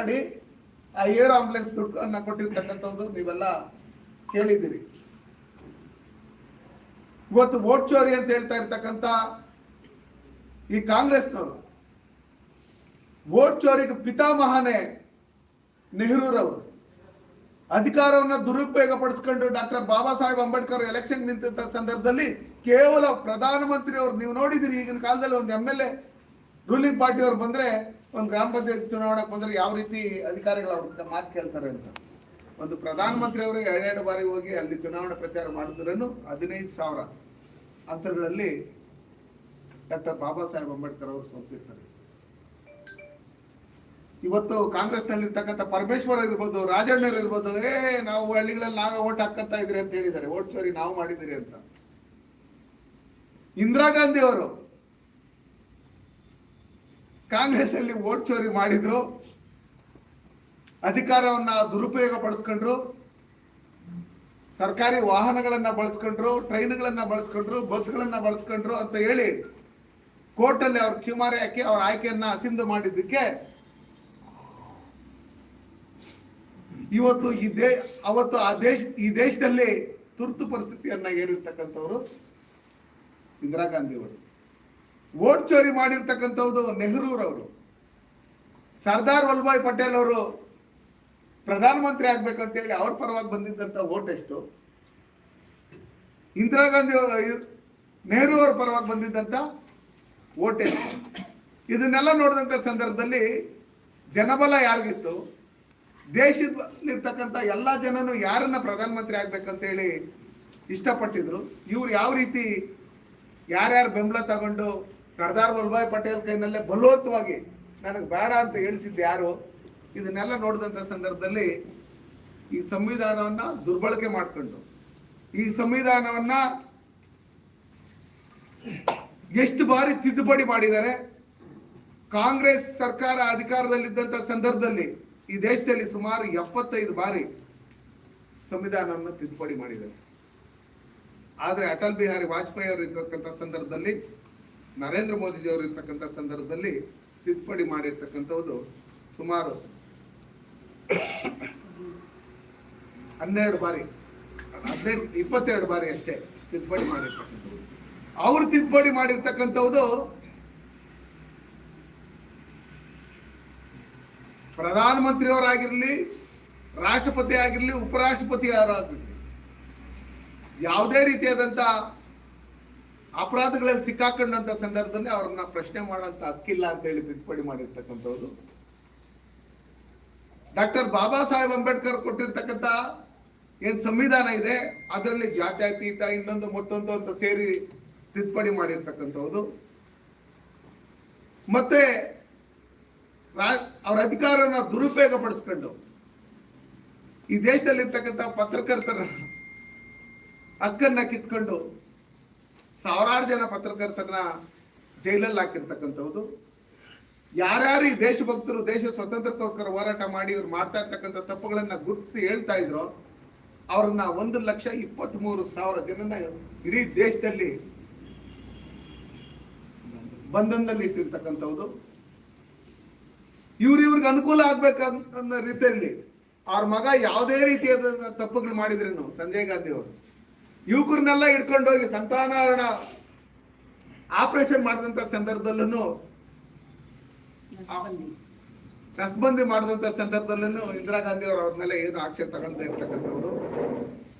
ಮಾಡಿ ಆ air ambulance ದುಡ್ಡನ್ನ ಕೊಟ್ಟಿರ್ತಕ್ಕಂಥದ್ದು ನೀವೆಲ್ಲ ಕೇಳಿದ್ದೀರಿ. ಇವತ್ತು ವೋಟ್ ಚೋರಿ ಅಂತ ಹೇಳ್ತಾ ಇರ್ತಕ್ಕಂಥ ಈ ಕಾಂಗ್ರೆಸ್ನವರು ವೋಟ್ ಚೋರಿಗೆ ಪಿತಾಮಹನೇ ನೆಹರೂರವರು, ಅಧಿಕಾರವನ್ನ ದುರುಪಯೋಗ ಪಡಿಸ್ಕೊಂಡು ಡಾಕ್ಟರ್ ಬಾಬಾ ಸಾಹೇಬ್ ಅಂಬೇಡ್ಕರ್ ಎಲೆಕ್ಷನ್ ನಿಂತ ಸಂದರ್ಭದಲ್ಲಿ ಕೇವಲ ಪ್ರಧಾನಮಂತ್ರಿ ಅವರು ನೀವು ನೋಡಿದಿರಿ ಈಗಿನ ಕಾಲದಲ್ಲಿ ಒಂದು ಎಂ ಎಲ್ ಎ, ರೂಲಿಂಗ್ ಪಾರ್ಟಿಯವರು ಬಂದ್ರೆ ಒಂದು ಗ್ರಾಮ ಪಂಚಾಯತ್ ಚುನಾವಣೆಗೆ ಬಂದ್ರೆ ಯಾವ ರೀತಿ ಅಧಿಕಾರಿಗಳು ಅವ್ರ ಮಾತು ಕೇಳ್ತಾರೆ ಅಂತ. ಒಂದು ಪ್ರಧಾನಮಂತ್ರಿ ಅವರು ಎರಡೆರಡು ಬಾರಿ ಹೋಗಿ ಅಲ್ಲಿ ಚುನಾವಣೆ ಪ್ರಚಾರ ಮಾಡಿದ್ರೂ ಹದಿನೈದು ಸಾವಿರ ಅಂತರಗಳಲ್ಲಿ ಡಾಕ್ಟರ್ ಬಾಬಾ ಸಾಹೇಬ್ ಅಂಬೇಡ್ಕರ್ ಅವರು ಸೋತಿರ್ತಾರೆ. ಇವತ್ತು ಕಾಂಗ್ರೆಸ್ನಲ್ಲಿ ಇರ್ತಕ್ಕಂಥ ಪರಮೇಶ್ವರ್ ಇರ್ಬೋದು ರಾಜಣ್ಣರ್ ಇರ್ಬೋದು, ಏ, ನಾವು ಹಳ್ಳಿಗಳಲ್ಲಿ ನಾವೇ ಓಟ್ ಹಾಕಂತ ಇದ್ರಿ ಅಂತ ಹೇಳಿದ್ದಾರೆ. ಓಟ್ ಸೋರಿ ನಾವು ಮಾಡಿದಿರಿ ಅಂತ. ಇಂದಿರಾ ಗಾಂಧಿ ಅವರು ಕಾಂಗ್ರೆಸ್ ಅಲ್ಲಿ ಓಟ್ ಚೋರಿ ಮಾಡಿದ್ರು, ಅಧಿಕಾರವನ್ನ ದುರುಪಯೋಗ ಪಡಿಸ್ಕೊಂಡ್ರು, ಸರ್ಕಾರಿ ವಾಹನಗಳನ್ನ ಬಳಸ್ಕೊಂಡ್ರು, ಟ್ರೈನ್ಗಳನ್ನ ಬಳಸ್ಕೊಂಡ್ರು, ಬಸ್ಗಳನ್ನ ಬಳಸ್ಕೊಂಡ್ರು ಅಂತ ಹೇಳಿ ಕೋರ್ಟಲ್ಲಿ ಅವ್ರ ಕ್ಷಿಮಾರಿ ಹಾಕಿ ಅವ್ರ ಆಯ್ಕೆಯನ್ನ ಅಸಿಂಧು ಮಾಡಿದ್ದಕ್ಕೆ ಇವತ್ತು ಈ ದೇ, ಅವತ್ತು ಆ ದೇಶ, ಈ ದೇಶದಲ್ಲಿ ತುರ್ತು ಪರಿಸ್ಥಿತಿಯನ್ನ ಏರಿರ್ತಕ್ಕಂಥವ್ರು ಇಂದಿರಾ ಗಾಂಧಿ ಅವರು. ವೋಟ್ ಚೋರಿ ಮಾಡಿರ್ತಕ್ಕಂಥವ್ದು ನೆಹರೂರವರು. ಸರ್ದಾರ್ ವಲ್ಲಭಾಯ್ ಪಟೇಲ್ ಅವರು ಪ್ರಧಾನಮಂತ್ರಿ ಆಗ್ಬೇಕಂತ ಹೇಳಿ ಅವ್ರ ಪರವಾಗಿ ಬಂದಿದ್ದಂತ ಓಟ್ ಎಷ್ಟು? ಇಂದಿರಾ ಗಾಂಧಿ ನೆಹರು ಅವ್ರ ಪರವಾಗಿ ಬಂದಿದ್ದಂತ ಓಟ್ ಎಷ್ಟು? ಇದನ್ನೆಲ್ಲ ನೋಡಿದಂತ ಸಂದರ್ಭದಲ್ಲಿ ಜನಬಲ ಯಾರಿಗಿತ್ತು? ದೇಶದಲ್ಲಿರ್ತಕ್ಕಂಥ ಎಲ್ಲ ಜನನು ಯಾರನ್ನ ಪ್ರಧಾನಮಂತ್ರಿ ಆಗ್ಬೇಕಂತ ಹೇಳಿ ಇಷ್ಟಪಟ್ಟಿದ್ರು? ಇವ್ರು ಯಾವ ರೀತಿ ಯಾರ್ಯಾರು ಬೆಂಬಲ ತಗೊಂಡು ಸರ್ದಾರ್ ವಲ್ಲಭಾಯ್ ಪಟೇಲ್ ಕೈನಲ್ಲೇ ಬಲವಂತವಾಗಿ ನನಗೆ ಬೇಡ ಅಂತ ಹೇಳಿಸಿದ್ದು ಯಾರು? ಇದನ್ನೆಲ್ಲ ನೋಡಿದಂಥ ಸಂದರ್ಭದಲ್ಲಿ ಈ ಸಂವಿಧಾನವನ್ನ ದುರ್ಬಳಕೆ ಮಾಡಿಕೊಂಡು, ಈ ಸಂವಿಧಾನವನ್ನ ಎಷ್ಟು ಬಾರಿ ತಿದ್ದುಪಡಿ ಮಾಡಿದ್ದಾರೆ? ಕಾಂಗ್ರೆಸ್ ಸರ್ಕಾರ ಅಧಿಕಾರದಲ್ಲಿದ್ದಂಥ ಸಂದರ್ಭದಲ್ಲಿ ಈ ದೇಶದಲ್ಲಿ ಸುಮಾರು ಎಪ್ಪತ್ತೈದು ಬಾರಿ ಸಂವಿಧಾನವನ್ನು ತಿದ್ದುಪಡಿ ಮಾಡಿದ್ದಾರೆ. ಆದರೆ ಅಟಲ್ ಬಿಹಾರಿ ವಾಜಪೇಯಿ ಅವರು ಇರ್ತಕ್ಕಂಥ ಸಂದರ್ಭದಲ್ಲಿ ನರೇಂದ್ರ ಮೋದಿಜಿಯವರು ಇರ್ತಕ್ಕಂಥ ಸಂದರ್ಭದಲ್ಲಿ ತಿದ್ದುಪಡಿ ಮಾಡಿರ್ತಕ್ಕಂಥದ್ದು ಸುಮಾರು ಹನ್ನೆರಡು ಬಾರಿ, ಹದಿನೈದು, ಇಪ್ಪತ್ತೆರಡು ಬಾರಿ ಅಷ್ಟೇ ತಿದ್ದುಪಡಿ ಮಾಡಿರ್ತಕ್ಕಂಥದ್ದು ಅವರು ತಿದ್ದುಪಡಿ ಮಾಡಿರ್ತಕ್ಕಂಥದ್ದು ಪ್ರಧಾನಮಂತ್ರಿಯವರಾಗಿರ್ಲಿ, ರಾಷ್ಟ್ರಪತಿ ಆಗಿರಲಿ, ಉಪರಾಷ್ಟ್ರಪತಿ ಯಾರಾಗಿರ್ಲಿ ಯಾವುದೇ ರೀತಿಯಾದಂತ ಅಪರಾಧಗಳಲ್ಲಿ ಸಿಕ್ಕಾಕೊಂಡಂತ ಸಂದರ್ಭದಲ್ಲಿ ಅವ್ರನ್ನ ಪ್ರಶ್ನೆ ಮಾಡುವಂತ ಹಕ್ಕಿಲ್ಲ ಅಂತ ಹೇಳಿ ತಿದ್ದುಪಡಿ ಮಾಡಿರ್ತಕ್ಕಂಥವ್ರು. ಡಾಕ್ಟರ್ ಬಾಬಾ ಸಾಹೇಬ್ ಅಂಬೇಡ್ಕರ್ ಕೊಟ್ಟಿರ್ತಕ್ಕಂಥ ಏನ್ ಸಂವಿಧಾನ ಇದೆ, ಅದರಲ್ಲಿ ಜಾತ್ಯತೀತ ಇನ್ನೊಂದು ಮತ್ತೊಂದು ಅಂತ ಸೇರಿ ತಿದ್ದುಪಡಿ ಮಾಡಿರ್ತಕ್ಕಂಥವ್ರು. ಮತ್ತೆ ಅವ್ರ ಅಧಿಕಾರವನ್ನ ದುರುಪಯೋಗ ಪಡಿಸ್ಕೊಂಡು ಈ ದೇಶದಲ್ಲಿರ್ತಕ್ಕಂಥ ಪತ್ರಕರ್ತರ ಹಕ್ಕನ್ನ ಕಿತ್ಕೊಂಡು ಸಾವಿರಾರು ಜನ ಪತ್ರಕರ್ತರನ್ನ ಜೈಲಲ್ಲಿ ಹಾಕಿರ್ತಕ್ಕಂಥದ್ದು ಯಾರ್ಯಾರು ಈ ದೇಶಭಕ್ತರು, ದೇಶ ಸ್ವತಂತ್ರಕ್ಕೋಸ್ಕರ ಹೋರಾಟ ಮಾಡಿ ಇವ್ರು ಮಾಡ್ತಾ ಇರ್ತಕ್ಕಂಥ ತಪ್ಪುಗಳನ್ನ ಗುರುತಿಸಿ ಹೇಳ್ತಾ ಇದ್ರು, ಅವ್ರನ್ನ ಒಂದು ಲಕ್ಷ ಇಪ್ಪತ್ತ್ ಮೂರು ಸಾವಿರ ಜನನ ಇಡೀ ದೇಶದಲ್ಲಿ ಬಂಧನದಲ್ಲಿ ಇಟ್ಟಿರ್ತಕ್ಕಂಥವ್ರು ಇವ್ರು ಇವ್ರಿಗೆ ಅನುಕೂಲ ಆಗ್ಬೇಕನ್ನೋ ರೀತಿಯಲ್ಲಿ. ಅವ್ರ ಮಗ ಯಾವುದೇ ರೀತಿಯಾದ ತಪ್ಪುಗಳು ಮಾಡಿದ್ರೇನು, ಸಂಜಯ್ ಗಾಂಧಿ ಅವರು. ಯುವಕರನ್ನೆಲ್ಲ ಹಿಡ್ಕೊಂಡು ಹೋಗಿ ಸಂತಾನಹರಣ ಆಪರೇಷನ್ ಮಾಡಿದಂತ ಸಂದರ್ಭದಲ್ಲೂ ನಸ್ಬಂದಿ. ಮಾಡಿದಂತ ಸಂದರ್ಭದಲ್ಲೂ ಇಂದಿರಾ ಗಾಂಧಿ ಅವರು ಅವ್ರ ಮೇಲೆ ಏನು ಆಕ್ಷೇಪ ತಗೊಳ್ತಾ ಇರ್ತಕ್ಕಂಥವ್ರು.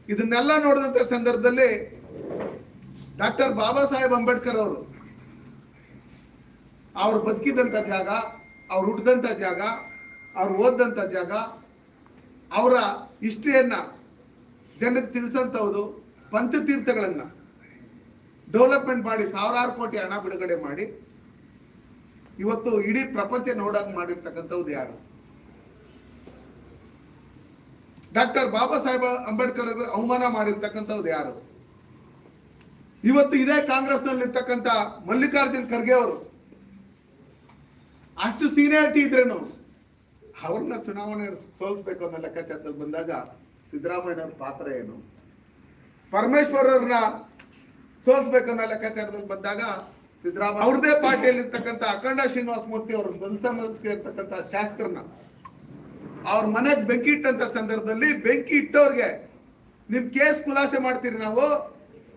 ಇದನ್ನೆಲ್ಲ ನೋಡಿದಂತ ಸಂದರ್ಭದಲ್ಲಿ ಡಾಕ್ಟರ್ ಬಾಬಾ ಸಾಹೇಬ್ ಅಂಬೇಡ್ಕರ್ ಅವರು ಅವ್ರು ಬದುಕಿದಂತ ಜಾಗ ಅವ್ರು ಹುಟ್ಟಿದಂಥ ಜಾಗ ಅವ್ರು ಓದಂತ ಜಾಗ ಅವರ ಹಿಸ್ಟ್ರಿಯನ್ನ ಜನಕ್ಕೆ ತಿಳಿಸಂತವ್ದು ಪಂಚತೀರ್ಥಗಳನ್ನ ಡೆವಲಪ್ಮೆಂಟ್ ಮಾಡಿ ಸಾವಿರಾರು ಕೋಟಿ ಹಣ ಬಿಡುಗಡೆ ಮಾಡಿ, ಇವತ್ತು ಇಡೀ ಪ್ರಪಂಚ ನೋಡಂಗ್ ಮಾಡಿರ್ತಕ್ಕಂಥವ್ದು ಯಾರು? ಡಾಕ್ಟರ್ ಬಾಬಾ ಸಾಹೇಬ್ ಅಂಬೇಡ್ಕರ್ ಅವಮಾನ ಮಾಡಿರ್ತಕ್ಕಂಥವ್ದು ಯಾರು? ಇವತ್ತು ಇದೇ ಕಾಂಗ್ರೆಸ್ನಲ್ಲಿ ಇರ್ತಕ್ಕಂಥ ಮಲ್ಲಿಕಾರ್ಜುನ್ ಖರ್ಗೆ ಅವರು, ಅಷ್ಟು ಸೀನಿಯಾರಿಟಿ ಇದ್ರೇನು? ಅವ್ರನ್ನ ಚುನಾವಣೆ ಸೋಲಿಸ್ಬೇಕು ಅನ್ನೋ ಲೆಕ್ಕಾಚಾರದಲ್ಲಿ ಬಂದಾಗ ಸಿದ್ದರಾಮಯ್ಯನವ್ರ ಪಾತ್ರ ಏನು? ಪರಮೇಶ್ವರ್ ಸೋಲಿಸ್ಬೇಕನ್ನೋ ಲೆಕ್ಕಾಚಾರದಲ್ಲಿ ಬಂದಾಗ ಸಿದ್ದರಾಮಯ್ಯ ಅವ್ರದೇ ಪಾರ್ಟಿಯಲ್ಲಿ ಇರ್ತಕ್ಕಂಥ ಅಖಂಡ ಶ್ರೀನಿವಾಸ ಮೂರ್ತಿ ಅವರು ದಲಿತ ಶಾಸಕರನ್ನ ಅವ್ರ ಮನೆಗೆ ಬೆಂಕಿ ಇಟ್ಟಂತ ಸಂದರ್ಭದಲ್ಲಿ ಬೆಂಕಿ ಇಟ್ಟವ್ರಿಗೆ ನಿಮ್ ಕೇಸ್ ಖುಲಾಸೆ ಮಾಡ್ತೀರಿ ನಾವು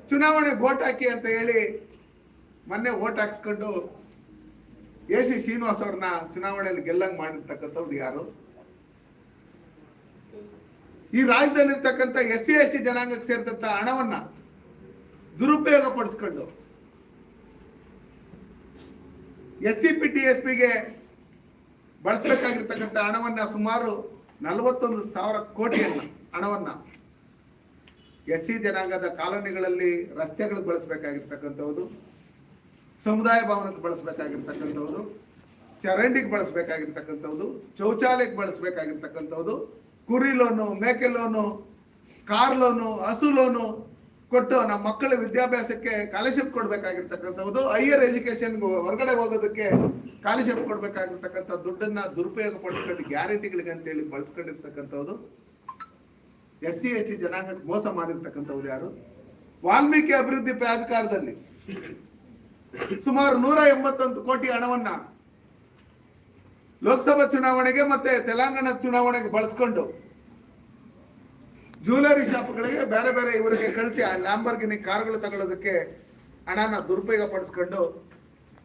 ಚುನಾವಣೆಗೆ ಓಟ್ ಹಾಕಿ ಅಂತ ಹೇಳಿ ಮೊನ್ನೆ ಓಟ್ ಹಾಕ್ಸ್ಕೊಂಡು ಎ ಸಿ ಶ್ರೀನಿವಾಸ್ ಅವ್ರನ್ನ ಚುನಾವಣೆಯಲ್ಲಿ ಗೆಲ್ಲಂಗ್ ಮಾಡಿರ್ತಕ್ಕಂಥವ್ರು ಯಾರು? ಈ ರಾಜ್ಯದಲ್ಲಿರ್ತಕ್ಕಂಥ ಎಸ್ ಸಿ ಎಸ್ ಟಿ ಜನಾಂಗಕ್ಕೆ ಸೇರಿದಂತ ಹಣವನ್ನ ದುರುಪಯೋಗ ಪಡಿಸ್ಕೊಂಡು S C P T S ಪಿಗೆ ಬಳಸಬೇಕಾಗಿರ್ತಕ್ಕಂಥ ಹಣವನ್ನ ಸುಮಾರು ನಲವತ್ತೊಂದು ಸಾವಿರ ಕೋಟಿಯನ್ನ ಹಣವನ್ನ ಎಸ್ ಸಿ ಜನಾಂಗದ ಕಾಲೋನಿಗಳಲ್ಲಿ ರಸ್ತೆಗಳಿಗೆ ಬಳಸಬೇಕಾಗಿರ್ತಕ್ಕಂಥದ್ದು ಸಮುದಾಯ ಭವನಕ್ಕೆ ಬಳಸಬೇಕಾಗಿರ್ತಕ್ಕಂಥದ್ದು ಚರಂಡಿಗೆ ಬಳಸಬೇಕಾಗಿರ್ತಕ್ಕಂಥದ್ದು ಶೌಚಾಲಯಕ್ಕೆ ಬಳಸಬೇಕಾಗಿರ್ತಕ್ಕಂಥದ್ದು ಕುರಿ ಲೋನು ಮೇಕೆ ಲೋನು ಕಾರ್ ಲೋನು ಹಸು ಲೋನು ಕೊಟ್ಟು ನಮ್ಮ ಮಕ್ಕಳ ವಿದ್ಯಾಭ್ಯಾಸಕ್ಕೆ ಸ್ಕಾಲರ್ಶಿಪ್ ಕೊಡ್ಬೇಕಾಗಿರ್ತಕ್ಕಂಥದ್ದು. ಹೈಯರ್ ಎಜುಕೇಶನ್ ಹೊರಗಡೆ ಹೋಗೋದಕ್ಕೆ ಸ್ಕಾಲರ್ಶಿಪ್ ಕೊಡ್ಬೇಕಾಗಿರ್ತಕ್ಕಂಥ ದುಡ್ಡನ್ನ ದುರುಪಯೋಗ ಪಡಿಸ್ಕೊಂಡು ಗ್ಯಾರಂಟಿಗಳಿಗೆ ಅಂತೇಳಿ ಬಳಸ್ಕೊಂಡಿರ್ತಕ್ಕಂಥದ್ದು ಎಸ್ ಸಿ ಎಸ್ ಟಿ ಜನಾಂಗಕ್ಕೆ ಮೋಸ ಮಾಡಿರ್ತಕ್ಕಂಥವ್ರು ಯಾರು? ವಾಲ್ಮೀಕಿ ಅಭಿವೃದ್ಧಿ ಪ್ರಾಧಿಕಾರದಲ್ಲಿ ಸುಮಾರು ನೂರ ಎಂಬತ್ತೊಂದು ಕೋಟಿ ಹಣವನ್ನ ಲೋಕಸಭಾ ಚುನಾವಣೆಗೆ ಮತ್ತೆ ತೆಲಂಗಾಣ ಚುನಾವಣೆಗೆ ಬಳಸ್ಕೊಂಡು ಜ್ಯುವೆಲರಿ ಶಾಪ್ಗಳಿಗೆ ಬೇರೆ ಬೇರೆ ಇವರಿಗೆ ಕಳಿಸಿ ಆ ಲ್ಯಾಂಬರ್ಗಿನಿ ಕಾರ್ಗಳು ತಗೊಳ್ಳೋದಕ್ಕೆ ಹಣನ ದುರುಪಯೋಗ ಪಡಿಸ್ಕೊಂಡು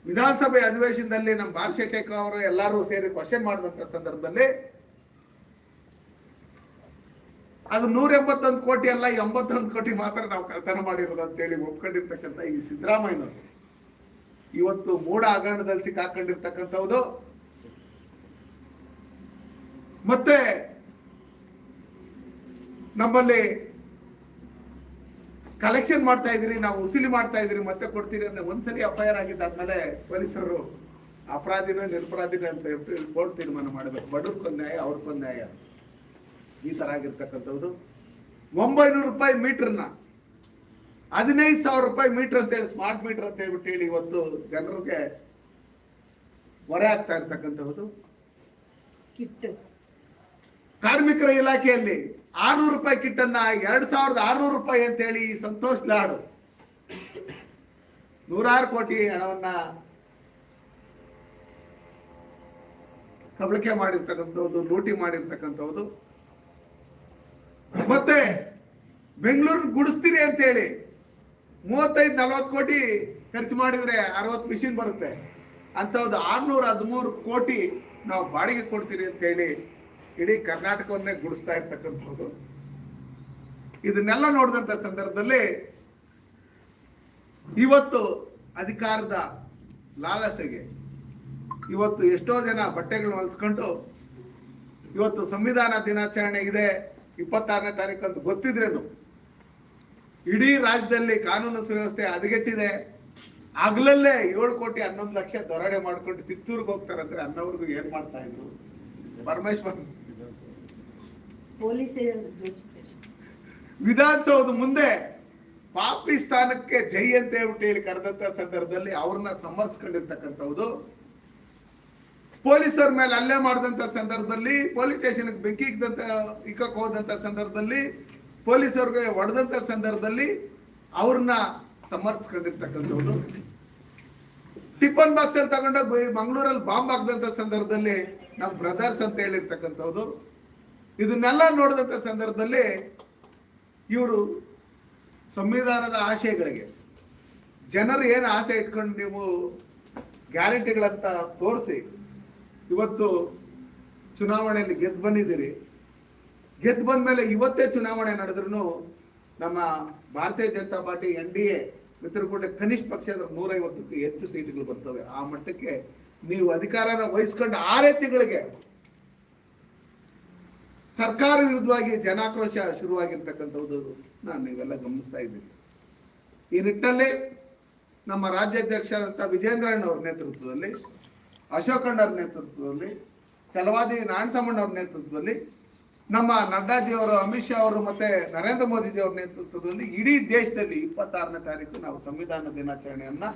ವಿಧಾನಸಭೆ ಅಧಿವೇಶನದಲ್ಲಿ ನಮ್ಮ ಶೆಟ್ಟೇಕ ಅವರು ಎಲ್ಲರೂ ಸೇರಿ ಕ್ವಶನ್ ಮಾಡಿದಂತ ಸಂದರ್ಭದಲ್ಲಿ ಅದು ನೂರ ಎಂಬತ್ತೊಂದು ಕೋಟಿ ಅಲ್ಲ, ಎಂಬತ್ತೊಂದು ಕೋಟಿ ಮಾತ್ರ ನಾವು ಕಳ್ತನ ಮಾಡಿರೋದು ಅಂತೇಳಿ ಒಪ್ಕೊಂಡಿರ್ತಕ್ಕಂಥ ಈ ಸಿದ್ದರಾಮಯ್ಯನವರು. ಇವತ್ತು ಮೂಡ ಹಗರಣದಲ್ಲಿ ಸಿಕ್ಕಾಕೊಂಡಿರ್ತಕ್ಕಂಥದ್ದು ಮತ್ತೆ ನಮ್ಮಲ್ಲಿ ಕಲೆಕ್ಷನ್ ಮಾಡ್ತಾ ಇದ್ದೀರಿ, ನಾವು ಉಸಿಲಿ ಮಾಡ್ತಾ ಇದ್ರಿ ಮತ್ತೆ ಕೊಡ್ತೀರಿ ಅಂತ ಒಂದ್ಸರಿ ಎಫ್ ಐ ಆರ್ ಆಗಿದ್ದಾದ್ಮೇಲೆ ಪೊಲೀಸರು ಅಪರಾಧಿನ ನಿರಪರಾಧಿನ ಅಂತ ಹೇಳ್ಬಿಟ್ಟು ಕೋರ್ಟ್ ತೀರ್ಮಾನ ಮಾಡಬೇಕು. ಬಡವ್ರಿಗೊಂದು ನ್ಯಾಯ ಅವ್ರಿಗೊಂದು ನ್ಯಾಯ. ಈ ತರ ಆಗಿರ್ತಕ್ಕಂಥದ್ದು ಒಂಬೈನೂರು ರೂಪಾಯಿ ಮೀಟರ್ನ, ಹದಿನೈದು ಸಾವಿರ ರೂಪಾಯಿ ಮೀಟರ್ ಅಂತ ಹೇಳಿ, ಸ್ಮಾರ್ಟ್ ಮೀಟರ್ ಅಂತ ಹೇಳ್ಬಿಟ್ಟು ಹೇಳಿ ಇವತ್ತು ಜನರಿಗೆ ಹೊರೆ ಆಗ್ತಾ ಇರ್ತಕ್ಕಂಥದ್ದು ಕಿಟ್ಟು. ಕಾರ್ಮಿಕರ ಇಲಾಖೆಯಲ್ಲಿ ಆರ್ನೂರು ರೂಪಾಯಿ ಕಿಟ್ಟನ್ನ ಎರಡ್ ಸಾವಿರದ ಆರ್ನೂರು ರೂಪಾಯಿ ಅಂತ ಹೇಳಿ ಸಂತೋಷ್ ಲಾಡು ನೂರಾರು ಕೋಟಿ ಹಣವನ್ನ ಕಬಳಿಕೆ ಮಾಡಿರ್ತಕ್ಕಂಥದ್ದು ಲೂಟಿ ಮಾಡಿರ್ತಕ್ಕಂಥದ್ದು ಮತ್ತೆ ಬೆಂಗಳೂರು ಅಂತ ಹೇಳಿ ಮೂವತ್ತೈದು, ನಲವತ್ತು ಕೋಟಿ ಖರ್ಚು ಮಾಡಿದ್ರೆ ಅರವತ್ತು ಮಿಷಿನ್ ಬರುತ್ತೆ. ಅಂಥದ್ದು ಆರ್ನೂರ ಹದಿಮೂರು ಕೋಟಿ ನಾವು ಬಾಡಿಗೆ ಕೊಡ್ತೀರಿ ಅಂತ ಹೇಳಿ ಇಡೀ ಕರ್ನಾಟಕವನ್ನೇ ಗುಡಿಸ್ತಾ ಇರ್ತಕ್ಕಂಥದ್ದು. ಇದನ್ನೆಲ್ಲ ನೋಡಿದಂತ ಸಂದರ್ಭದಲ್ಲಿ ಇವತ್ತು ಅಧಿಕಾರದ ಲಾಲಸೆಗೆ ಇವತ್ತು ಎಷ್ಟೋ ಜನ ಬಟ್ಟೆಗಳು ಹೊಲಿಸ್ಕೊಂಡು ಇವತ್ತು ಸಂವಿಧಾನ ದಿನಾಚರಣೆ ಇದೆ, ಇಪ್ಪತ್ತಾರನೇ ತಾರೀಕು ಅಂತ ಗೊತ್ತಿದ್ರೇನು? ಇಡೀ ರಾಜ್ಯದಲ್ಲಿ ಕಾನೂನು ಸುವ್ಯವಸ್ಥೆ ಹದಗೆಟ್ಟಿದೆ. ಆಗ್ಲಲ್ಲೇ ಏಳು ಕೋಟಿ ಹನ್ನೊಂದು ಲಕ್ಷ ದೊರಡೆ ಮಾಡ್ಕೊಂಡು ತಿತ್ತೂರ್ಗೆ ಹೋಗ್ತಾರಂದ್ರೆ ಅನ್ನವ್ರಿಗೂ ಏನ್ ಮಾಡ್ತಾ ಇದ್ರು? ಪರಮೇಶ್ವರ್ ವಿಧಾನಸೌಧ ಮುಂದೆ ಪಾಪಿ ಸ್ಥಾನಕ್ಕೆ ಜೈ ಅಂತ ಹೇಳ್ಬಿಟ್ಟು ಹೇಳಿ ಕರೆದಂತ ಸಂದರ್ಭದಲ್ಲಿ ಅವ್ರನ್ನ ಸಮರ್ಸ್ಕೊಂಡಿರ್ತಕ್ಕಂಥದ್ದು ಪೊಲೀಸರ ಮೇಲೆ ಹಲ್ಲೆ ಮಾಡಿದಂತ ಸಂದರ್ಭದಲ್ಲಿ, ಪೊಲೀಸ್ ಸ್ಟೇಷನ್ ಬೆಂಕಿ ಇಕ್ಕದಂತ ಇಕ್ಕಕ್ಕೆ ಹೋದಂತ ಸಂದರ್ಭದಲ್ಲಿ, ಪೊಲೀಸರಿಗೆ ಹೊಡೆದಂತ ಸಂದರ್ಭದಲ್ಲಿ ಅವ್ರನ್ನ ಸಮರ್ಸ್ಕೊಂಡಿರ್ತಕ್ಕಂಥದ್ದು ಟಿಫನ್ ಬಾಕ್ಸ್ ಅಲ್ಲಿ ತಗೊಂಡೋಗಿ ಮಂಗಳೂರಲ್ಲಿ ಬಾಂಬ್ ಹಾಕದಂತ ಸಂದರ್ಭದಲ್ಲಿ ನಮ್ಮ ಬ್ರದರ್ಸ್ ಅಂತ ಹೇಳಿರ್ತಕ್ಕಂಥದ್ದು ಇದನ್ನೆಲ್ಲ ನೋಡಿದಂಥ ಸಂದರ್ಭದಲ್ಲಿ ಇವರು ಸಂವಿಧಾನದ ಆಶಯಗಳಿಗೆ, ಜನರು ಏನು ಆಸೆ ಇಟ್ಕೊಂಡು ನೀವು ಗ್ಯಾರಂಟಿಗಳಂತ ತೋರಿಸಿ ಇವತ್ತು ಚುನಾವಣೆಯಲ್ಲಿ ಗೆದ್ದು ಬಂದಿದ್ದೀರಿ, ಗೆದ್ದು ಬಂದ ಮೇಲೆ ಇವತ್ತೇ ಚುನಾವಣೆ ನಡೆದ್ರು ನಮ್ಮ Bharatiya Janata party N D A ಮಿತ್ರಕೂಟ ಕನಿಷ್ಠ ಪಕ್ಷ ಅಂದ್ರೆ ನೂರೈವತ್ತಕ್ಕೂ ಹೆಚ್ಚು ಸೀಟ್ಗಳು ಬರ್ತವೆ. ಆ ಮಟ್ಟಕ್ಕೆ ನೀವು ಅಧಿಕಾರನ ವಹಿಸ್ಕೊಂಡು ಆರೇ ತಿಂಗಳಿಗೆ ಸರ್ಕಾರ ವಿರುದ್ಧವಾಗಿ ಜನಾಕ್ರೋಶ ಶುರುವಾಗಿರ್ತಕ್ಕಂಥದ್ದು ನಾನು ನೀವೆಲ್ಲ ಗಮನಿಸ್ತಾ ಇದ್ದೀನಿ ಈ ನಿಟ್ಟಿನಲ್ಲಿ ನಮ್ಮ ರಾಜ್ಯಾಧ್ಯಕ್ಷರಂಥ ವಿಜೇಂದ್ರಣ್ಣ ಅವರ ನೇತೃತ್ವದಲ್ಲಿ ಅಶೋಕಣ್ಣವ್ರ ನೇತೃತ್ವದಲ್ಲಿ, ಛಲವಾದಿ ನಾರಾಯಣಸಮ್ಮಣ್ಣವ್ರ ನೇತೃತ್ವದಲ್ಲಿ, ನಮ್ಮ ನಡ್ಡಾಜಿಯವರು ಅಮಿತ್ ಶಾ ಅವರು ಮತ್ತೆ ನರೇಂದ್ರ ಮೋದಿಜಿ ಅವರ ನೇತೃತ್ವದಲ್ಲಿ ಇಡೀ ದೇಶದಲ್ಲಿ ಇಪ್ಪತ್ತಾರನೇ ತಾರೀಕು ನಾವು ಸಂವಿಧಾನ ದಿನಾಚರಣೆಯನ್ನ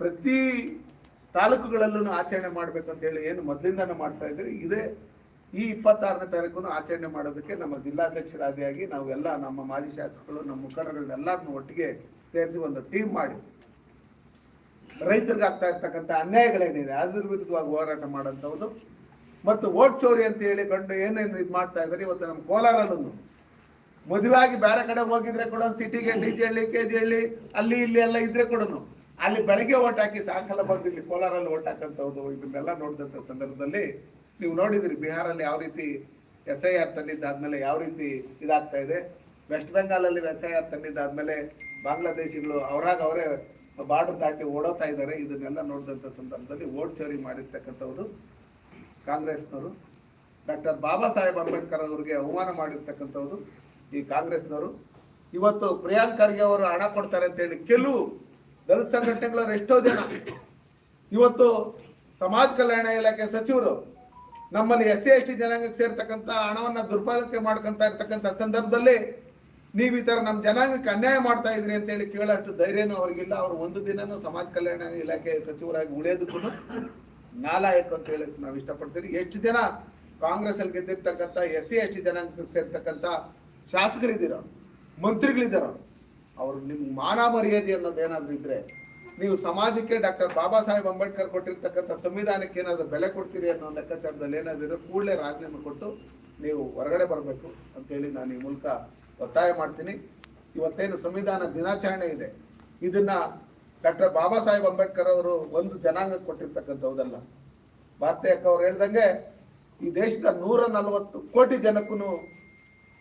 ಪ್ರತಿ ತಾಲೂಕುಗಳಲ್ಲೂ ಆಚರಣೆ ಮಾಡ್ಬೇಕಂತ ಹೇಳಿ ಏನು ಮೊದಲಿಂದಾನು ಮಾಡ್ತಾ ಇದ್ರಿ ಇದೇ ಈ ಇಪ್ಪತ್ತಾರನೇ ತಾರೀಕು ಆಚರಣೆ ಮಾಡೋದಕ್ಕೆ ನಮ್ಮ ಜಿಲ್ಲಾಧ್ಯಕ್ಷರಾದಿಯಾಗಿ ನಾವೆಲ್ಲ ನಮ್ಮ ಮಾಜಿ ಶಾಸಕರು, ನಮ್ಮ ಮುಖಂಡರನ್ನೆಲ್ಲರನ್ನು ಒಟ್ಟಿಗೆ ಸೇರಿಸಿ ಒಂದು ಟೀಮ್ ಮಾಡಿ ರೈತರಿಗೆ ಆಗ್ತಾ ಇರ್ತಕ್ಕಂಥ ಅನ್ಯಾಯಗಳೇನಿದೆ, ಅದ್ರ ವಿರುದ್ಧವಾಗಿ ಹೋರಾಟ ಮಾಡೋಂಥವ್ರು ಮತ್ತು ಓಟ್ ಚೋರಿ ಅಂತ ಹೇಳಿ ಕಂಡು ಏನೇನು ಇದು ಮಾಡ್ತಾ ಇದ್ದಾರೆ, ಇವತ್ತು ನಮ್ಮ ಕೋಲಾರದನ್ನು ಮದುವೆ ಬೇರೆ ಕಡೆ ಹೋಗಿದ್ರೆ ಕೂಡ ಸಿಟಿಗೆ D J Halli K G Halli ಅಲ್ಲಿ ಇಲ್ಲಿ ಎಲ್ಲ ಇದ್ರೆ ಕೂಡ ಅಲ್ಲಿ ಬೆಳಗ್ಗೆ ಓಟ್ ಹಾಕಿ ಸಾಯಂಕಾಲ ಬಂದು ಇಲ್ಲಿ ಕೋಲಾರಲ್ಲಿ ಓಟ್ ಹಾಕಂಥದ್ದು ಇದನ್ನೆಲ್ಲ ನೋಡಿದಂಥ ಸಂದರ್ಭದಲ್ಲಿ ನೀವು ನೋಡಿದ್ರಿ ಬಿಹಾರಲ್ಲಿ ಯಾವ ರೀತಿ ಎಸ್ ಐ ಆರ್ ತಂದಿದ್ದಾದ್ಮೇಲೆ ಯಾವ ರೀತಿ ಇದಾಗ್ತಾ ಇದೆ. ವೆಸ್ಟ್ ಬೆಂಗಾಲಲ್ಲಿ ಎಸ್ ಐ ಆರ್ ತಂದಿದ್ದಾದ್ಮೇಲೆ ಬಾಂಗ್ಲಾದೇಶಿಗಳು ಅವರಾಗ ಅವರೇ ಬಾರ್ಡರ್ ದಾಟಿ ಓಡೋತಾ ಇದ್ದಾರೆ. ಇದನ್ನೆಲ್ಲ ನೋಡಿದಂಥ ಸಂದರ್ಭದಲ್ಲಿ ಓಟ್ ಚೋರಿ ಮಾಡಿರ್ತಕ್ಕಂಥವ್ರು ಕಾಂಗ್ರೆಸ್ನವರು. ಡಾಕ್ಟರ್ ಬಾಬಾ ಸಾಹೇಬ್ ಅಂಬೇಡ್ಕರ್ ಅವರಿಗೆ ಅವಮಾನ ಮಾಡಿರ್ತಕ್ಕಂಥವ್ರು ಈ ಕಾಂಗ್ರೆಸ್ನವರು. ಇವತ್ತು ಪ್ರಿಯಾಂಕ್ ಖರ್ಗೆ ಅವರು ಹಣ ಕೊಡ್ತಾರೆ ಅಂತ ಹೇಳಿ ಕೆಲವು ದಲಿತ ಸಂಘಟನೆಗಳವ್ರು ಎಷ್ಟೋ ಜನ. ಇವತ್ತು ಸಮಾಜ ಕಲ್ಯಾಣ ಇಲಾಖೆ ಸಚಿವರು ನಮ್ಮಲ್ಲಿ ಎಸ್ ಸಿ ಎಸ್ ಟಿ ಜನಾಂಗಕ್ಕೆ ಸೇರ್ತಕ್ಕಂಥ ಹಣವನ್ನ ದುರ್ಬಳಕೆ ಮಾಡ್ಕೊಂತ ಇರ್ತಕ್ಕಂಥ ಸಂದರ್ಭದಲ್ಲಿ ನೀವು ಈ ಥರ ನಮ್ಮ ಜನಾಂಗಕ್ಕೆ ಅನ್ಯಾಯ ಮಾಡ್ತಾ ಇದ್ರಿ ಅಂತ ಹೇಳಿ ಕೇಳೋಷ್ಟು ಧೈರ್ಯನೂ ಅವ್ರಿಗಿಲ್ಲ. ಅವ್ರು ಒಂದು ದಿನನೂ ಸಮಾಜ ಕಲ್ಯಾಣ ಇಲಾಖೆ ಸಚಿವರಾಗಿ ಉಳಿಯೋದಕ್ಕೂ ನಾಲಾಯಕ್ ಅಂತ ಹೇಳಕ್ ನಾವು ಇಷ್ಟಪಡ್ತೀವಿ ಎಷ್ಟು ಜನ ಕಾಂಗ್ರೆಸ್ ಅಲ್ಲಿ ಗೆದ್ದಿರ್ತಕ್ಕಂಥ, ಎಸ್ ಸಿ ಎಸ್ ಟಿ ಜನಾಂಗಕ್ಕೆ ಸೇರ್ತಕ್ಕಂಥ ಶಾಸಕರಿದ್ದೀರ, ಮಂತ್ರಿಗಳಿದ್ದೀರ, ಅವ್ರು ನಿಮ್ಗೆ ಮಾನ ಮರ್ಯಾದೆ ಅನ್ನೋದು ಏನಾದ್ರು ಇದ್ರೆ ನೀವು ಸಮಾಜಕ್ಕೆ ಡಾಕ್ಟರ್ ಬಾಬಾ ಸಾಹೇಬ್ ಅಂಬೇಡ್ಕರ್ ಕೊಟ್ಟಿರ್ತಕ್ಕಂಥ ಸಂವಿಧಾನಕ್ಕೆ ಏನಾದರೂ ಬೆಲೆ ಕೊಡ್ತೀರಿ ಅನ್ನೋ ಲೆಕ್ಕಾಚಾರದಲ್ಲಿ ಏನಾದ್ರೂ ಕೂಡಲೇ ರಾಜೀನಾಮೆ ಕೊಟ್ಟು ನೀವು ಹೊರಗಡೆ ಬರಬೇಕು ಅಂತೇಳಿ ನಾನು ಈ ಮೂಲಕ ಒತ್ತಾಯ ಮಾಡ್ತೀನಿ. ಇವತ್ತೇನು ಸಂವಿಧಾನ ದಿನಾಚರಣೆ ಇದೆ. ಇದನ್ನ ಡಾಕ್ಟರ್ ಬಾಬಾ ಸಾಹೇಬ್ ಅಂಬೇಡ್ಕರ್ ಅವರು ಒಂದು ಜನಾಂಗಕ್ಕೆ ಕೊಟ್ಟಿರ್ತಕ್ಕಂಥದ್ದಲ್ಲ. ಭಾರತೀಯ ಅಕ್ಕ ಅವ್ರು ಹೇಳ್ದಂಗೆ ಈ ದೇಶದ ನೂರ ನಲವತ್ತು ಕೋಟಿ ಜನಕ್ಕೂ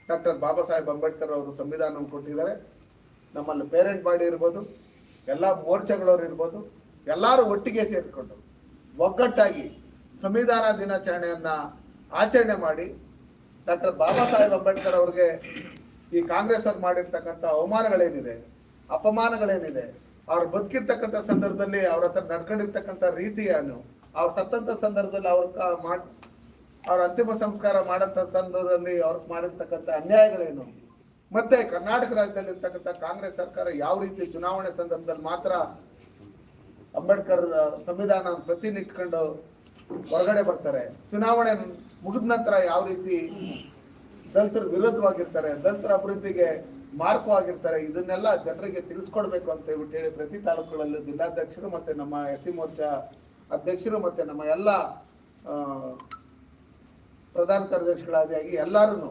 ಡಾಕ್ಟರ್ ಬಾಬಾ ಸಾಹೇಬ್ ಅಂಬೇಡ್ಕರ್ ಅವರು ಸಂವಿಧಾನವನ್ನು ಕೊಟ್ಟಿದ್ದಾರೆ. ನಮ್ಮಲ್ಲಿ ಪೇರೆಂಟ್ ಬಾಡಿ ಇರ್ಬೋದು. ಎಲ್ಲ ಮೋರ್ಚಾಗಳವ್ರು ಇರ್ಬೋದು, ಎಲ್ಲರೂ ಒಟ್ಟಿಗೆ ಸೇರಿಕೊಂಡು ಒಗ್ಗಟ್ಟಾಗಿ ಸಂವಿಧಾನ ದಿನಾಚರಣೆಯನ್ನ ಆಚರಣೆ ಮಾಡಿ ಡಾಕ್ಟರ್ ಬಾಬಾ ಸಾಹೇಬ್ ಅಂಬೇಡ್ಕರ್ ಅವ್ರಿಗೆ ಈ ಕಾಂಗ್ರೆಸ್ ಅವ್ರು ಮಾಡಿರ್ತಕ್ಕಂಥ ಅವಮಾನಗಳೇನಿದೆ, ಅಪಮಾನಗಳೇನಿದೆ, ಅವ್ರು ಬದುಕಿರ್ತಕ್ಕಂಥ ಸಂದರ್ಭದಲ್ಲಿ ಅವ್ರ ಹತ್ರ ನಡ್ಕೊಂಡಿರ್ತಕ್ಕಂಥ ರೀತಿ ಏನು ಅವ್ರು ಸತ್ತಂತ ಸಂದರ್ಭದಲ್ಲಿ ಅವ್ರ ಅವ್ರ ಅಂತಿಮ ಸಂಸ್ಕಾರ ಮಾಡಂತ ಸಂದರ್ಭದಲ್ಲಿ ಅವ್ರಿಗೆ ಮಾಡಿರ್ತಕ್ಕಂಥ ಅನ್ಯಾಯಗಳೇನು? ಮತ್ತೆ ಕರ್ನಾಟಕ ರಾಜ್ಯದಲ್ಲಿ ಇರ್ತಕ್ಕಂಥ ಕಾಂಗ್ರೆಸ್ ಸರ್ಕಾರ ಯಾವ ರೀತಿ ಚುನಾವಣೆ ಸಂದರ್ಭದಲ್ಲಿ ಮಾತ್ರ ಅಂಬೇಡ್ಕರ್ ಸಂವಿಧಾನ ಪ್ರತಿನಿಟ್ಕೊಂಡು ಹೊರಗಡೆ ಬರ್ತಾರೆ, ಚುನಾವಣೆ ಮುಗಿದ ನಂತರ ಯಾವ ರೀತಿ ದಲಿತರ ವಿರುದ್ಧವಾಗಿರ್ತಾರೆ, ದಲಿತರ ಅಭಿವೃದ್ಧಿಗೆ ಮಾರ್ಗವಾಗಿರ್ತಾರೆ ಇದನ್ನೆಲ್ಲ ಜನರಿಗೆ ತಿಳಿಸ್ಕೊಡ್ಬೇಕು ಅಂತ ಹೇಳ್ಬಿಟ್ಟು ಹೇಳಿ ಪ್ರತಿ ತಾಲೂಕುಗಳಲ್ಲಿ ಜಿಲ್ಲಾಧ್ಯಕ್ಷರು ಮತ್ತೆ ನಮ್ಮ ಎಸ್ ಸಿ ಮೋರ್ಚಾ ಅಧ್ಯಕ್ಷರು ಮತ್ತೆ ನಮ್ಮ ಎಲ್ಲ ಪ್ರಧಾನ ಕಾರ್ಯದರ್ಶಿಗಳಾದಿಯಾಗಿ ಎಲ್ಲರೂ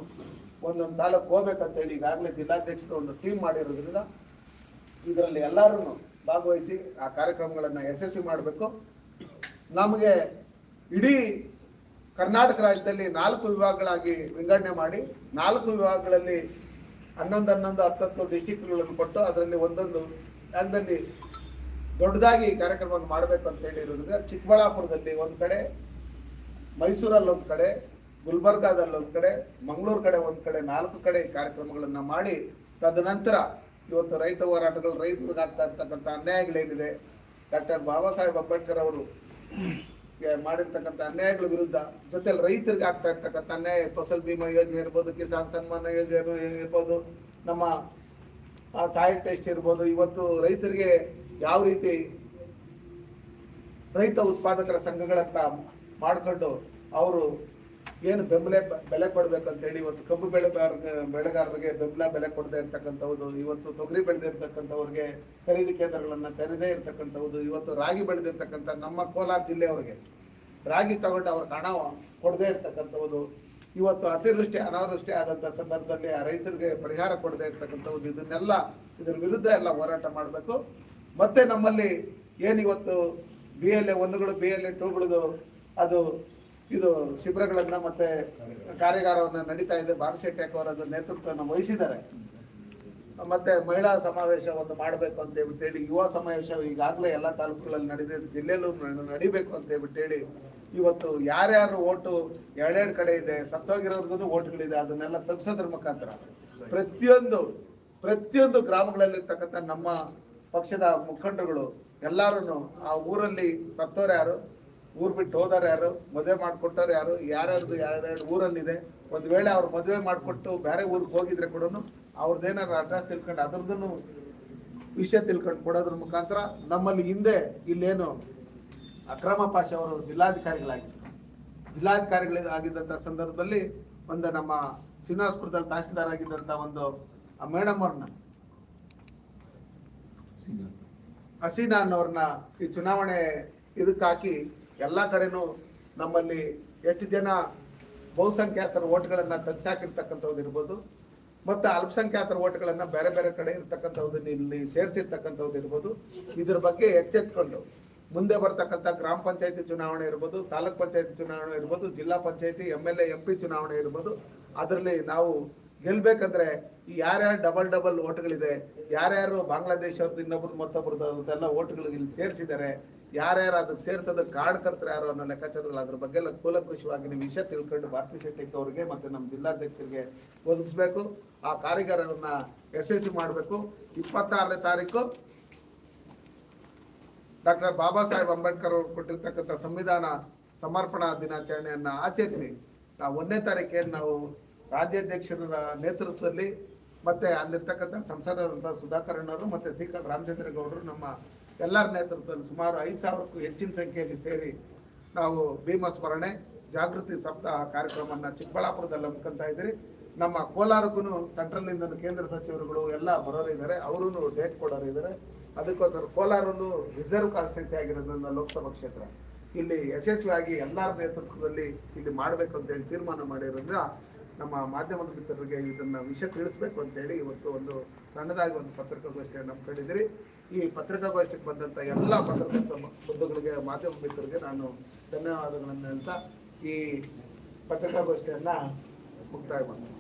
ಒಂದೊಂದು ತಾಲೂಕು ಹೋಗ್ಬೇಕಂತೇಳಿ ಈಗಾಗಲೇ ಜಿಲ್ಲಾಧ್ಯಕ್ಷರು ಒಂದು ಟೀಮ್ ಮಾಡಿರೋದ್ರಿಂದ ಇದರಲ್ಲಿ ಎಲ್ಲರೂ ಭಾಗವಹಿಸಿ ಆ ಕಾರ್ಯಕ್ರಮಗಳನ್ನು ಯಶಸ್ವಿ ಮಾಡಬೇಕು. ನಮಗೆ ಇಡೀ ಕರ್ನಾಟಕ ರಾಜ್ಯದಲ್ಲಿ ನಾಲ್ಕು ವಿಭಾಗಗಳಾಗಿ ವಿಂಗಡಣೆ ಮಾಡಿ, ನಾಲ್ಕು ವಿಭಾಗಗಳಲ್ಲಿ ಹನ್ನೊಂದು ಹನ್ನೊಂದು ಹತ್ತತ್ತು ಡಿಸ್ಟಿಕ್ಗಳನ್ನು ಕೊಟ್ಟು ಅದರಲ್ಲಿ ಒಂದೊಂದು ಜಾಗದಲ್ಲಿ ದೊಡ್ಡದಾಗಿ ಕಾರ್ಯಕ್ರಮವನ್ನು ಮಾಡಬೇಕು ಅಂತ ಹೇಳಿರೋದ್ರಿಂದ ಚಿಕ್ಕಬಳ್ಳಾಪುರದಲ್ಲಿ ಒಂದು ಕಡೆ ಮೈಸೂರಲ್ಲಿ ಒಂದು ಕಡೆ ಗುಲ್ಬರ್ಗಾದಲ್ಲಿ ಒಂದು ಕಡೆ, ಮಂಗಳೂರು ಕಡೆ ಒಂದು ಕಡೆ, ನಾಲ್ಕು ಕಡೆ ಕಾರ್ಯಕ್ರಮಗಳನ್ನು ಮಾಡಿ, ತದನಂತರ ಇವತ್ತು ರೈತ ಹೋರಾಟಗಳು, ರೈತರಿಗೆ ಆಗ್ತಾ ಇರ್ತಕ್ಕಂಥ ಅನ್ಯಾಯಗಳೇನಿದೆ ಡಾಕ್ಟರ್ ಬಾಬಾ ಸಾಹೇಬ್ ಅಂಬೇಡ್ಕರ್ ಅವರು ಮಾಡಿರ್ತಕ್ಕಂಥ ಅನ್ಯಾಯಗಳ ವಿರುದ್ಧ, ಜೊತೆಲಿ ರೈತರಿಗೆ ಆಗ್ತಾ ಇರ್ತಕ್ಕಂಥ ಅನ್ಯಾಯ, ಫಸಲ್ ಬಿಮಾ ಯೋಜನೆ ಇರ್ಬೋದು, ಕಿಸಾನ್ ಸನ್ಮಾನ ಯೋಜನೆ ಇರ್ಬೋದು, ನಮ್ಮ ಸಾಯಿ ಟೆಸ್ಟ್ ಇರ್ಬೋದು, ಇವತ್ತು ರೈತರಿಗೆ ಯಾವ ರೀತಿ ರೈತ ಉತ್ಪಾದಕರ ಸಂಘಗಳತ್ತ ಮಾಡಿಕೊಂಡು ಅವರು ಏನು ಬೆಂಬಲ ಬೆಲೆ ಕೊಡ್ಬೇಕಂತ ಅಂತ ಹೇಳಿ ಇವತ್ತು ಕಬ್ಬು ಬೆಳೆಗಾರ ಬೆಳೆಗಾರರಿಗೆ ಬೆಂಬಲ ಬೆಲೆ ಕೊಡದೆ ಇರ್ತಕ್ಕಂಥದ್ದು ಇವತ್ತು ತೊಗರಿ ಬೆಳೆದಿರ್ತಕ್ಕಂಥವ್ರಿಗೆ ಖರೀದಿ ಕೇಂದ್ರಗಳನ್ನ ತೆರೆದೇ ಇರ್ತಕ್ಕಂಥದ್ದು ಇವತ್ತು ರಾಗಿ ಬೆಳೆದಿರ್ತಕ್ಕಂಥ ನಮ್ಮ ಕೋಲಾರ ಜಿಲ್ಲೆಯವರಿಗೆ ರಾಗಿ ತಗೊಂಡು ಅವ್ರಿಗೆ ಹಣ ಕೊಡದೇ ಇರ್ತಕ್ಕಂಥದ್ದು ಇವತ್ತು ಅತಿವೃಷ್ಟಿ, ಅನಾವೃಷ್ಟಿ ಆದಂಥ ಸಂದರ್ಭದಲ್ಲಿ ಆ ರೈತರಿಗೆ ಪರಿಹಾರ ಕೊಡದೇ ಇರ್ತಕ್ಕಂಥದ್ದು ಇದನ್ನೆಲ್ಲ ಇದ್ರ ವಿರುದ್ಧ ಎಲ್ಲ ಹೋರಾಟ ಮಾಡಬೇಕು. ಮತ್ತೆ ನಮ್ಮಲ್ಲಿ ಏನಿವತ್ತು ಬಿ ಎಲ್ ಎ ಒನ್ಗಳು ಬಿ ಎಲ್ ಎ ಟೂಗಳದು ಅದು ಇದು ಶಿಬಿರಗಳನ್ನ ಮತ್ತೆ ಕಾರ್ಯಾಗಾರವನ್ನ ನಡೀತಾ ಇದೆ. ಭಾರಶೆಟ್ಟಿ ಅವರ ನೇತೃತ್ವವನ್ನು ವಹಿಸಿದ್ದಾರೆ. ಮತ್ತೆ ಮಹಿಳಾ ಸಮಾವೇಶ ಒಂದು ಮಾಡಬೇಕು ಅಂತ ಹೇಳ್ಬಿಟ್ಟು ಹೇಳಿ, ಯುವ ಸಮಾವೇಶ ಈಗಾಗಲೇ ಎಲ್ಲ ತಾಲೂಕುಗಳಲ್ಲಿ ನಡೆದಿದೆ. ಜಿಲ್ಲೆಯಲ್ಲೂ ನಡಿಬೇಕು ಅಂತ ಹೇಳ್ಬಿಟ್ಟು ಹೇಳಿ, ಇವತ್ತು ಯಾರ್ಯಾರು ಓಟು ಎರಡೆರಡು ಕಡೆ ಇದೆ ಸತ್ತೋಗಿರೋರ್ಗು ಓಟ್ಗಳಿದೆ, ಅದನ್ನೆಲ್ಲ ತಗ್ಸೋದ್ರ ಮುಖಾಂತರ ಪ್ರತಿಯೊಂದು ಪ್ರತಿಯೊಂದು ಗ್ರಾಮಗಳಲ್ಲಿರ್ತಕ್ಕಂಥ ನಮ್ಮ ಪಕ್ಷದ ಮುಖಂಡರುಗಳು ಎಲ್ಲರೂ ಆ ಊರಲ್ಲಿ ಸತ್ತೋರು ಯಾರು? ಊರ್ ಬಿಟ್ಟು ಹೋದಾರ ಯಾರು? ಮದುವೆ ಮಾಡ್ಕೊಟ್ಟವ್ರು ಯಾರು? ಯಾರ್ಯಾರ್ದು ಯಾರ್ಯಾರು ಊರಲ್ಲಿದೆ? ಒಂದು ವೇಳೆ ಅವ್ರು ಮದುವೆ ಮಾಡಿಕೊಟ್ಟು ಬೇರೆ ಊರಿಗೆ ಹೋಗಿದ್ರೆ ಕೂಡ ಅವ್ರದ್ದೇನಾದ್ರು ಅಡ್ರೆಸ್ ತಿಳ್ಕೊಂಡು ಅದ್ರದ್ದು ವಿಷಯ ತಿಳ್ಕೊಂಡು ಕೊಡೋದ್ರ ಮುಖಾಂತರ ನಮ್ಮಲ್ಲಿ ಹಿಂದೆ ಇಲ್ಲೇನು ಅಕ್ರಮ ಪಾಷ ಅವರು ಜಿಲ್ಲಾಧಿಕಾರಿಗಳಾಗಿದ್ದರು ಜಿಲ್ಲಾಧಿಕಾರಿಗಳು ಆಗಿದ್ದಂಥ ಸಂದರ್ಭದಲ್ಲಿ ಒಂದು ನಮ್ಮ ಶ್ರೀನಿವಾಸಪುರದಲ್ಲಿ ತಹಸೀಲ್ದಾರ್ ಆಗಿದ್ದಂಥ ಒಂದು ಮೇಡಮ್ ಅವ್ರನ್ನ ಹಸೀನಾ. ಅನ್ನೋರನ್ನ ಈ ಚುನಾವಣೆ ಇದಕ್ಕೆ ಹಾಕಿ ಎಲ್ಲ ಕಡೆನೂ ನಮ್ಮಲ್ಲಿ ಎಷ್ಟು ಜನ ಬಹುಸಂಖ್ಯಾತರ ಓಟ್ಗಳನ್ನ ತಗ್ಸಾಕಿರ್ತಕ್ಕಂಥದ್ದು ಇರ್ಬೋದು, ಮತ್ತು ಅಲ್ಪಸಂಖ್ಯಾತರ ಓಟ್ಗಳನ್ನ ಬೇರೆ ಬೇರೆ ಕಡೆ ಇರ್ತಕ್ಕಂಥದ್ದು ಇಲ್ಲಿ ಸೇರಿಸಿರ್ತಕ್ಕಂಥದ್ದು ಇರ್ಬೋದು. ಇದ್ರ ಬಗ್ಗೆ ಎಚ್ಚೆತ್ಕೊಂಡು ಮುಂದೆ ಬರ್ತಕ್ಕಂಥ ಗ್ರಾಮ ಪಂಚಾಯತಿ ಚುನಾವಣೆ ಇರ್ಬೋದು, ತಾಲೂಕ್ ಪಂಚಾಯತಿ ಚುನಾವಣೆ ಇರ್ಬೋದು, ಜಿಲ್ಲಾ panchayat M L A M P ಚುನಾವಣೆ ಇರ್ಬೋದು. ಅದರಲ್ಲಿ ನಾವು ಗೆಲ್ಬೇಕಂದ್ರೆ ಈ ಯಾರ್ಯಾರು ಡಬಲ್ ಡಬಲ್ ಓಟ್ಗಳಿದೆ ಯಾರ್ಯಾರು ಬಾಂಗ್ಲಾದೇಶದ್ದು ಇನ್ನೊಬ್ರು ಮತ್ತೊಬ್ರದ್ದು ಅದೆಲ್ಲ ಓಟ್ಗಳಿಗೆ ಇಲ್ಲಿ ಸೇರಿಸಿದ್ದಾರೆ ಯಾರ್ಯಾರು ಅದಕ್ಕೆ ಸೇರ್ಸೋದಕ್ಕೆ ಕಾರಣಕರ್ತರು ಯಾರು ಅನ್ನೋ ಲೆಕ್ಕಾಚಾರದಲ್ಲಿ ಅದ್ರ ಬಗ್ಗೆ ಎಲ್ಲ ಕೂಲಂಕುಷವಾಗಿ ನಿಮ್ಮ ವಿಷಯ ತಿಳ್ಕೊಂಡು ಭಾರತಿ ಶೆಟ್ಟಿ ಅವರಿಗೆ ಮತ್ತು ನಮ್ಮ ಜಿಲ್ಲಾಧ್ಯಕ್ಷರಿಗೆ ಒದಗಿಸ್ಬೇಕು. ಆ ಕಾರ್ಯಾಗಾರವನ್ನ ಯಶಸ್ವಿ ಮಾಡಬೇಕು. ಇಪ್ಪತ್ತಾರನೇ ತಾರೀಕು ಡಾಕ್ಟರ್ ಬಾಬಾ ಸಾಹೇಬ್ ಅಂಬೇಡ್ಕರ್ ಅವರು ಕೊಟ್ಟಿರ್ತಕ್ಕಂಥ ಸಂವಿಧಾನ ಸಮರ್ಪಣಾ ದಿನಾಚರಣೆಯನ್ನ ಆಚರಿಸಿ ನಾವು ಒಂದನೇ ತಾರೀಕೇನು ನಾವು ರಾಜ್ಯಾಧ್ಯಕ್ಷರ ನೇತೃತ್ವದಲ್ಲಿ ಮತ್ತೆ ಅಲ್ಲಿರ್ತಕ್ಕಂಥ ಸಂಸದರಂಥ ಸುಧಾಕರ್ ಅಣ್ಣವರು ಮತ್ತೆ ಸಿ ರಾಮಚಂದ್ರೇಗೌಡರು ರಾಮಚಂದ್ರ ಗೌಡರು ನಮ್ಮ ಎಲ್ಲರ ನೇತೃತ್ವದಲ್ಲಿ ಸುಮಾರು ಐದು ಸಾವಿರಕ್ಕೂ ಹೆಚ್ಚಿನ ಸಂಖ್ಯೆಯಲ್ಲಿ ಸೇರಿ ನಾವು ಭೀಮ ಸ್ಮರಣೆ, ಜಾಗೃತಿ ಸಪ್ತಾಹ ಕಾರ್ಯಕ್ರಮವನ್ನು ಚಿಕ್ಕಬಳ್ಳಾಪುರದಲ್ಲಿ ಹಮ್ಮಿಕೊಂತ ಇದ್ದೀರಿ. ನಮ್ಮ ಕೋಲಾರಕ್ಕೂ ಸೆಂಟ್ರಲ್ನಿಂದ ಕೇಂದ್ರ ಸಚಿವರುಗಳು ಎಲ್ಲ ಬರೋರಿದ್ದಾರೆ. ಅವರೂ ಡೇಟ್ ಕೊಡೋರು ಇದ್ದಾರೆ ಅದಕ್ಕೋಸ್ಕರ ಕೋಲಾರನ್ನು ರಿಸರ್ವ್ ಕಾನ್ಸ್ಟಿಟ್ಯೂನ್ಸಿ ಆಗಿರೋದ್ರಿಂದ ಲೋಕಸಭಾ ಕ್ಷೇತ್ರ. ಇಲ್ಲಿ ಯಶಸ್ವಿಯಾಗಿ ಎಲ್ಲರ ನೇತೃತ್ವದಲ್ಲಿ ಇಲ್ಲಿ ಮಾಡಬೇಕು ಅಂತ ಹೇಳಿ ತೀರ್ಮಾನ ಮಾಡಿರೋದ್ರಿಂದ ನಮ್ಮ ಮಾಧ್ಯಮದ ಮಿತ್ರರಿಗೆ ಇದನ್ನು ವಿಷಯ ತಿಳಿಸ್ಬೇಕು ಅಂತೇಳಿ ಇವತ್ತು ಒಂದು ಸಣ್ಣದಾಗಿ ಒಂದು ಪತ್ರಿಕಾಗೋಷ್ಠಿಯನ್ನು ಹಮ್ಮಿಕೊಂಡಿದ್ದೀರಿ ಈ ಪತ್ರಿಕಾಗೋಷ್ಠಿಗೆ ಬಂದಂಥ ಎಲ್ಲ ಪತ್ರಕರ್ತ ಬಂಧುಗಳಿಗೆ, ಮಾಧ್ಯಮ ಮಿತ್ರರಿಗೆ ನಾನು ಧನ್ಯವಾದಗಳನ್ನು ಅಂತ ಈ ಪತ್ರಿಕಾಗೋಷ್ಠಿಯನ್ನು ಮುಕ್ತಾಯ ಮಾಡ್ತೀನಿ.